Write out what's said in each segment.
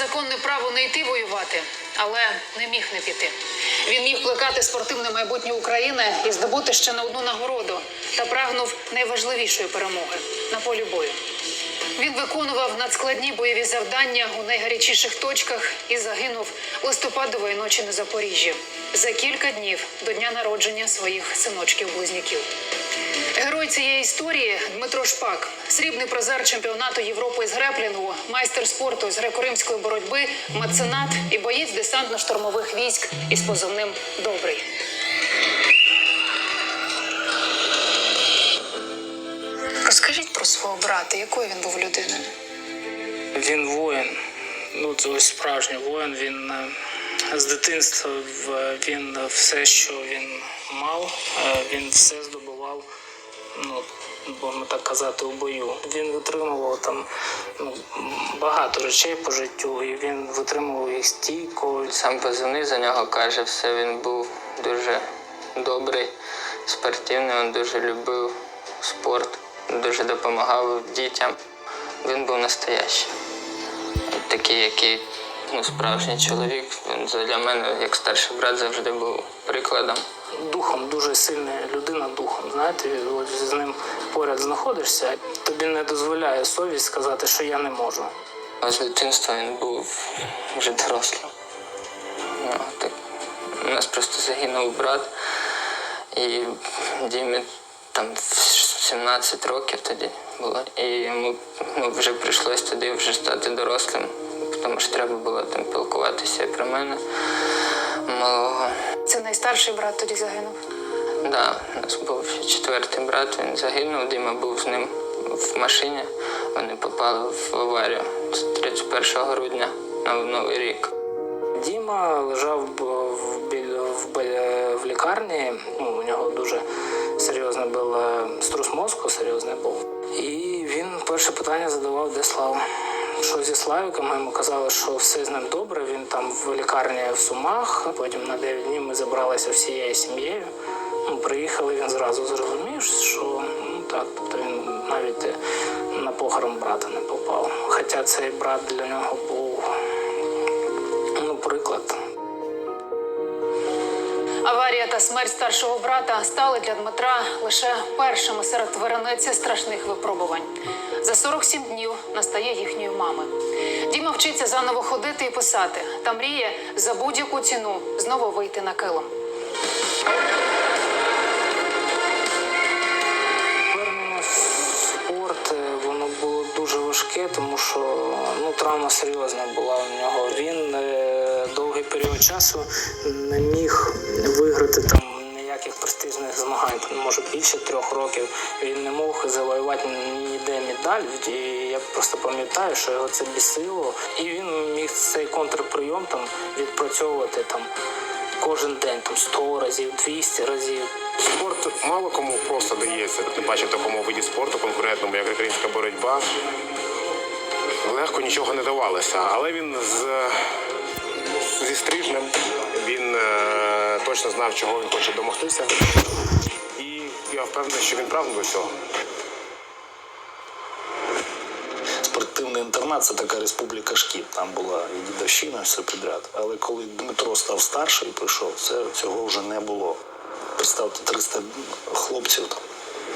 законне право не йти воювати, але не міг не піти. Він міг плекати спортивне майбутнє України і здобути ще не одну нагороду та прагнув найважливішої перемоги на полі бою. Він виконував надскладні бойові завдання у найгарячіших точках і загинув листопадової ночі на Запоріжжі за кілька днів до дня народження своїх синочків-близнюків. Герой цієї історії Дмитро Шпак, срібний призер чемпіонату Європи з греплінгу, майстер спорту з греко-римської боротьби, меценат і боєць десантно-штурмових військ із позивним Добрий. Розкажіть про свого брата, якою він був людиною? Він воїн. Ну, це ось справжній воїн. Він е, з дитинства він е, все, що він мав, е, він все здобував, ну, будемо так казати, у бою. Він витримував там ну, багато речей по життю, і він витримував їх стійко. Сам позивний за нього каже, все він був дуже добрий, спортивний, він дуже любив спорт, дуже допомагав дітям. Він був настоящий. Такий, який ну, справжній чоловік. Він для мене, як старший брат, завжди був прикладом. Духом дуже сильна людина духом. Знаєте, от з ним поряд знаходишся, тобі не дозволяє совість сказати, що я не можу. А з дитинства він був вже дорослим. Ну, так. У нас просто загинув брат, і Дімі там 17 років тоді було. І йому ну, вже прийшлось тоді вже стати дорослим, тому що треба було там пілкуватися про мене малого. Це найстарший брат тоді загинув. Да, у нас був четвертий брат, він загинув, Діма був з ним в машині. Вони попали в аварію 31 грудня на Новий рік. Діма лежав в, в, в лікарні. Ну, у нього дуже серйозний був е, струс мозку, серйозний був. І він перше питання задавав, де Слава. Що зі Славіком, ми йому казали, що все з ним добре. Він там в лікарні в Сумах. Потім на 9 днів ми забралися всією сім'єю. Приїхали, він зразу зрозумів, що ну так, тобто він навіть на похорон брата не попав. Хоча цей брат для нього був Ну, приклад. Аварія та смерть старшого брата стали для Дмитра лише першими серед верениці страшних випробувань. За 47 днів настає їхньої мами. Діма вчиться заново ходити і писати та мріє за будь-яку ціну знову вийти на килим. Важке, тому що ну, травма серйозна була у нього. Він е, довгий період часу не міг виграти там ніяких престижних змагань. Може більше трьох років він не мог завоювати ніде медаль. І я просто пам'ятаю, що його це бісило. І він міг цей контрприйом там відпрацьовувати там кожен день, там 100 разів, 200 разів. Спорт мало кому просто дається, тим паче такому виді спорту конкурентному, як українська боротьба. Легко нічого не давалося, але він з, зі стрижнем, він е, точно знав, чого він хоче домогтися. І я впевнений, що він прагнув до цього. Спортивний інтернат це така республіка шкіл. Там була і дідовщина, все підряд. Але коли Дмитро став старший і прийшов, це цього вже не було. Представте, 300 хлопців там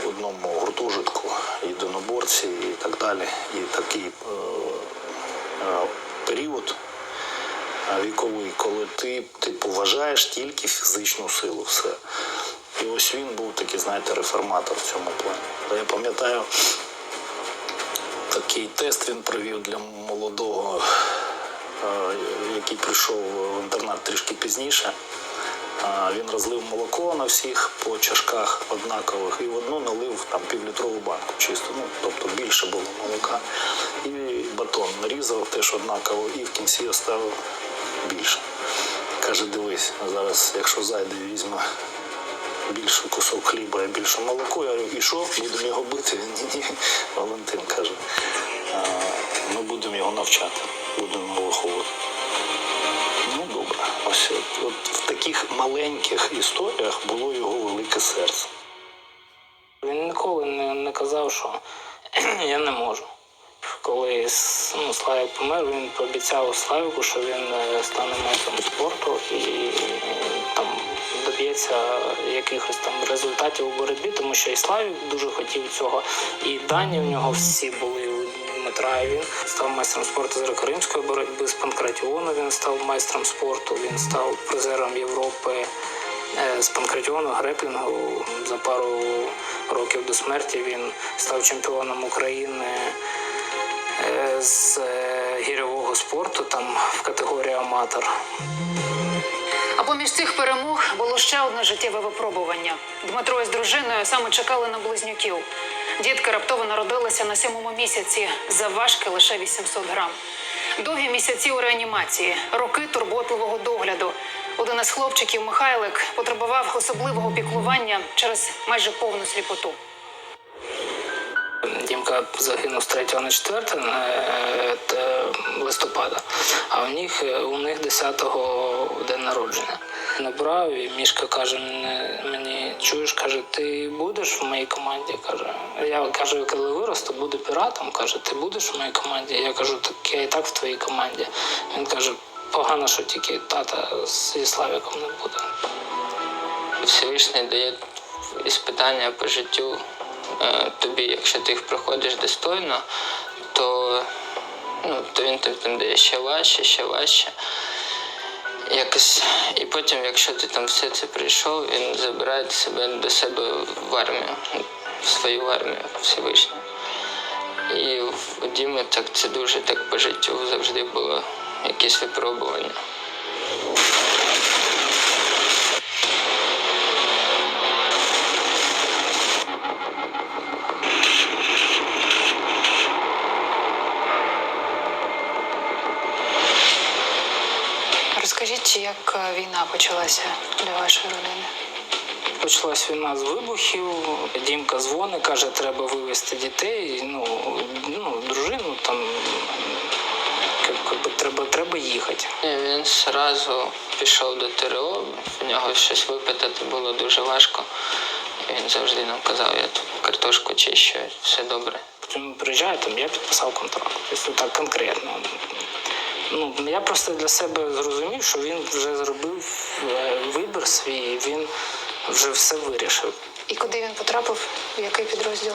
одному гуртожитку, єдиноборці і так далі. І такий е, е, період віковий, коли ти типу, вважаєш тільки фізичну силу. Все. І ось він був такий, знаєте, реформатор в цьому плані. Я пам'ятаю, такий тест він провів для молодого, е, який прийшов в інтернат трішки пізніше. Він розлив молоко на всіх по чашках однакових і в одну налив там півлітрову банку чисто. Ну, тобто більше було молока. І батон нарізав теж однаково і в кінці оставив більше. Каже, дивись, зараз, якщо зайде, візьме більше кусок хліба і більше молоко. Я говорю, і що, його бити? Ні, ні. Валентин каже, ми будемо його навчати, будемо його виховувати. Ось от, от в таких маленьких історіях було його велике серце. Він ніколи не, не казав, що я не можу. коли ну, Славік помер, він пообіцяв Славіку, що він е, стане майстром спорту і е, там доб'ється якихось там результатів у боротьбі, тому що і Славік дуже хотів цього, і дані в нього всі були у Дмитра. І Він став майстром спорту з греко-римської боротьби, з панкратіону він став майстром спорту, він став призером Європи. Е, З панкратіону греплінгу за пару років до смерті він став чемпіоном України е, з е, гірьового спорту там в категорії аматор. Поміж цих перемог було ще одне життєве випробування. Дмитро із дружиною саме чекали на близнюків. Дітки раптово народилися на сьомому місяці, завважки лише 800 грам. Довгі місяці у реанімації, роки турботливого догляду. Один із хлопчиків Михайлик потребував особливого піклування через майже повну сліпоту. Дімка загинув з 3 на 4 е, листопада, а у них, е, у них 10-го день народження. Набрав і Мішка каже мені, чуєш, каже, ти будеш в моїй команді? Каже, я кажу, коли виросту, буду піратом. Каже, ти будеш в моїй команді? Я кажу, так я і так в твоїй команді. Він каже, погано, що тільки тата зі Славіком не буде. Всевишній дає іспитання по життю е, тобі, якщо ти їх проходиш достойно, то, ну, то він тобі там дає ще важче, ще важче. Якось, і потім, якщо ти там все це прийшов, він забирає себе до себе в армію, в свою армію Всевишню. І у Діми так це дуже так по життю завжди було якісь випробування. Розкажіть, як е, війна почалася для вашої родини? Почалась війна з вибухів. Дімка дзвонить, каже, треба вивезти дітей. Ну, ну дружину там як- якби треба, треба їхати. І він одразу пішов до ТРО, в нього щось випитати було дуже важко. І він завжди нам казав, я тут картошку чищу, все добре. Потім приїжджає, там я підписав контракт. Тобто так конкретно. Ну, я просто для себе зрозумів, що він вже зробив е, вибір свій, він вже все вирішив. І куди він потрапив? В який підрозділ?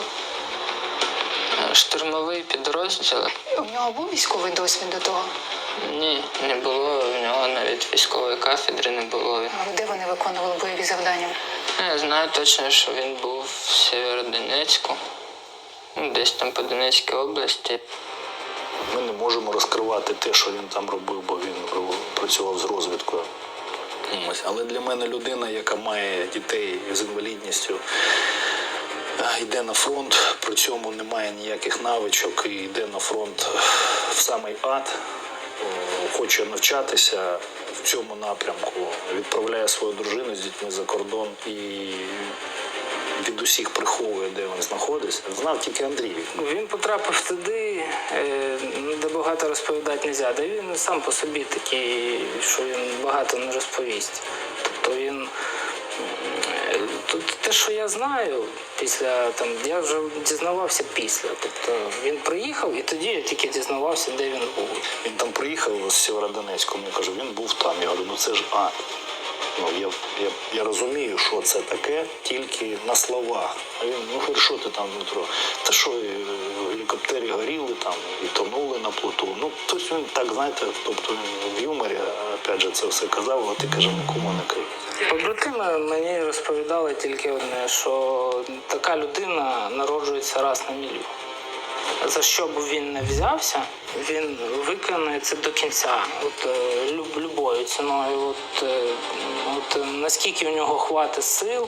Е, Штурмовий підрозділ. У нього був військовий досвід до того. Ні, не було в нього навіть військової кафедри не було. А Де вони виконували бойові завдання? Ну, Я знаю точно, що він був в Сєвєродонецьку, ну, десь там по Донецькій області. Ми не можемо розкривати те, що він там робив, бо він працював з розвідкою. Але для мене людина, яка має дітей з інвалідністю, е, йде на фронт, при цьому не має ніяких навичок і йде на фронт в самий ад, хоче навчатися в цьому напрямку, відправляє свою дружину з дітьми за кордон і від усіх приховує, де він знаходиться. Знав тільки Андрій. Він потрапив туди, е, де багато розповідати не можна. Він сам по собі такий, що він багато не розповість. Тобто він. е, Тут те, що я знаю, після там я вже дізнавався після. Тобто він приїхав і тоді я тільки дізнавався, де він був. Він там приїхав з Сєвєродонецьку, я кажу, він був там. Я говорю, ну це ж ад. Ну, я, я, я розумію, що це таке, тільки на словах. А він, ну говорить, що ти там, Дмитро? Та що, е, гелікоптери горіли там і тонули на плоту. Ну, тобто він так, знаєте, тобто він в юморі, опять же, це все казав, але ти каже, нікому не кажи. Побратими мені розповідали тільки одне, що така людина народжується раз на мільйон. За що б він не взявся, він виконує це до кінця, от е, люб- любою ціною. От, е, от е, наскільки в нього хватить сил,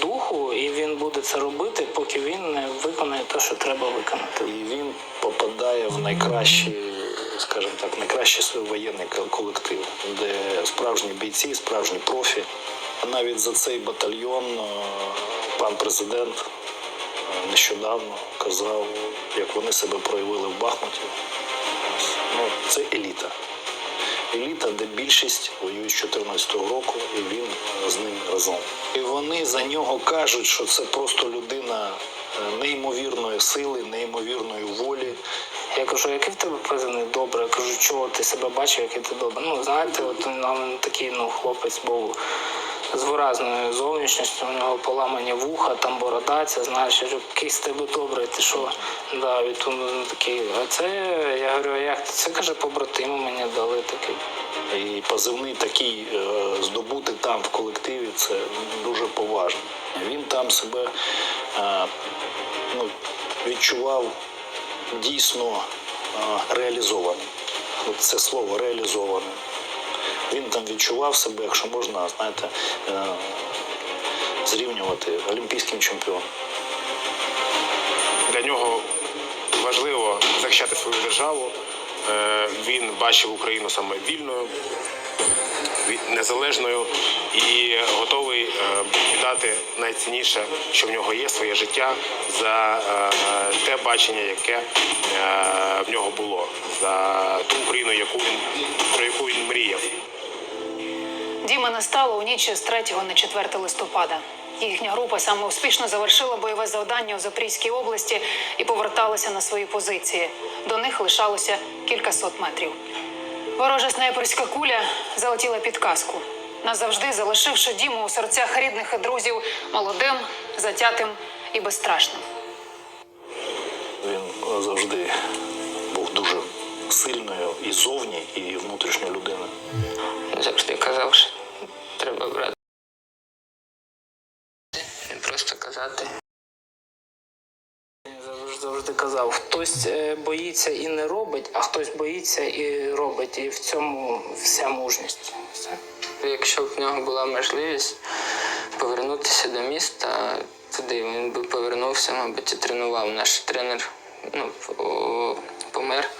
духу, і він буде це робити, поки він не виконає те, що треба виконати. І він попадає в найкращий, скажімо так, найкращий свій воєнний колектив, де справжні бійці, справжні профі. Навіть за цей батальйон пан президент нещодавно казав, як вони себе проявили в Бахмуті. Ну, це еліта. Еліта, де більшість воюють з 2014 року, і він е, з ними разом. І вони за нього кажуть, що це просто людина е, неймовірної сили, неймовірної волі. Я кажу, який в тебе позивний добре? Я кажу, чого ти себе бачив, який ти добре. Ну, знаєте, от він такий ну, хлопець був з виразною зовнішністю, у нього поламані вуха, там борода, знаєш, який з тебе добрий, ти що? Да, ну, такий, а це, я говорю, а як ти? Це каже, побратиму мені дали такий. І позивний такий е, здобути там в колективі це дуже поважно. Він там себе е, ну, відчував дійсно е, реалізованим. Це слово реалізованим. Він там відчував себе, якщо можна, знаєте, е, зрівнювати олімпійським чемпіоном. Для нього важливо захищати свою державу. Е, Він бачив Україну саме вільною, незалежною і готовий е, віддати найцінніше, що в нього є, своє життя за те бачення, яке в нього було, за ту Україну, яку він про яку він мріяв. Діма не стало у ніч з 3 на 4 листопада. Їхня група саме успішно завершила бойове завдання у Запорізькій області і поверталася на свої позиції. До них лишалося кількасот метрів. Ворожа снайперська куля залетіла під каску, назавжди залишивши Діму у серцях рідних і друзів молодим, затятим і безстрашним. Він е, завжди був дуже сильною і зовні, і внутрішньою людиною. Завжди казав, що треба брати. Не просто казати. Він завжди, завжди казав, хтось е, боїться і не робить, а хтось боїться і робить. І в цьому вся мужність. Все. Якщо б в нього була можливість повернутися до міста, туди він би повернувся, мабуть, і тренував. Наш тренер ну, помер.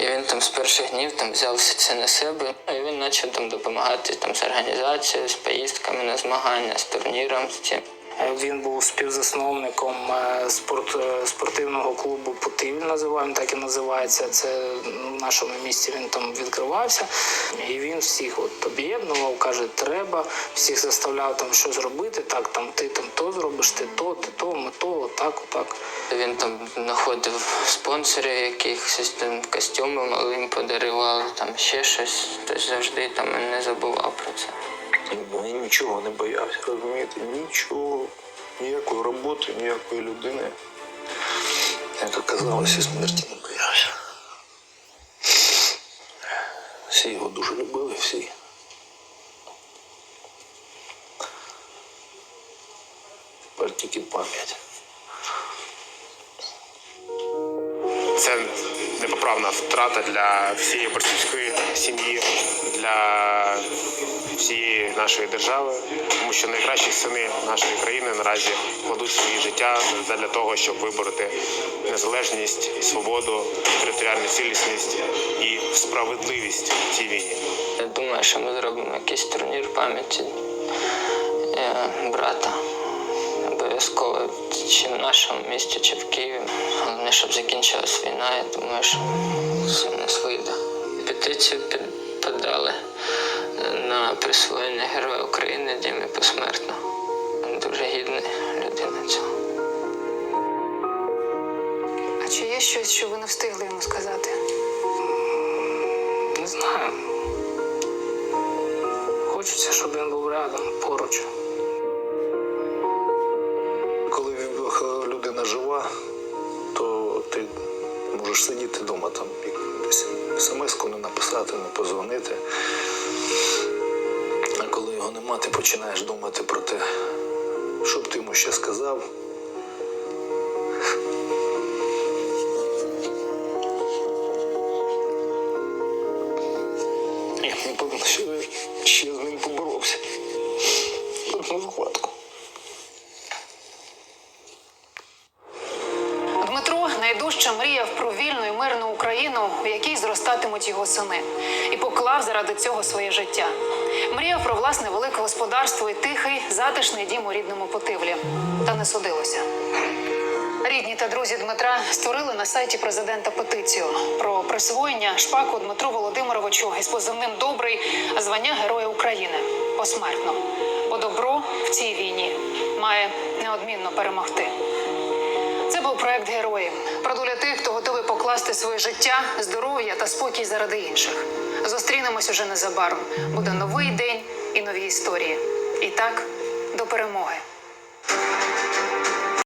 І він там з перших днів там взявся це на себе. І він почав там допомагати там, з організацією, з поїздками на змагання, з турніром, з цим. Е, Він був співзасновником е, спорт, е, спортивного клубу Путивль, називаємо, так і називається. Це в нашому місті він там відкривався. І він всіх от об'єднував, каже, треба, всіх заставляв там щось робити. Так, там ти там то зробиш, ти то, ти то, ми то, отак, отак. Він там знаходив спонсорів якихось там костюми малим подарував, там ще щось. Тобто завжди там не забував про це. Він нічого не боявся, розумієте? Нічого, ніякої роботи, ніякої людини. Як оказалося, смерті не боявся. Всі його дуже любили, всі. Тепер тільки пам'ять. Непоправна втрата для всієї борцівської сім'ї, для всієї нашої держави, тому що найкращі сини нашої країни наразі кладуть свої життя для того, щоб вибороти незалежність, свободу, територіальну цілісність і справедливість в цій війні. Я думаю, що ми зробимо якийсь турнір пам'яті е, брата. Обов'язково чи в нашому місті, чи в Києві. Головне, щоб закінчилась війна, я думаю, що все в нас вийде. Петицію подали е, на присвоєння Героя України Дімі посмертно. Він Дуже гідна людина цього. А чи є щось, що ви не встигли йому сказати? Не знаю. Хочеться, щоб він був рядом, поруч. Я напевно, ще, ще з ним поборовся. Одну схватку. Дмитро найдужче мріяв про вільну і мирну Україну, у якій зростатимуть його сини, і поклав заради цього своє життя. Мріяв про власне велике господарство і тихий, затишний дім у рідному Потивлі. Та не судилося. Рідні та друзі Дмитра створили на сайті президента петицію про присвоєння шпаку Дмитру Володимировичу із позивним Добрий звання Героя України посмертно. Бо добро в цій війні має неодмінно перемогти. Це був проект Герої про долю тих, хто готовий покласти своє життя, здоров'я та спокій заради інших. Зустрінемось уже незабаром. Буде новий день і нові історії. І так, до перемоги.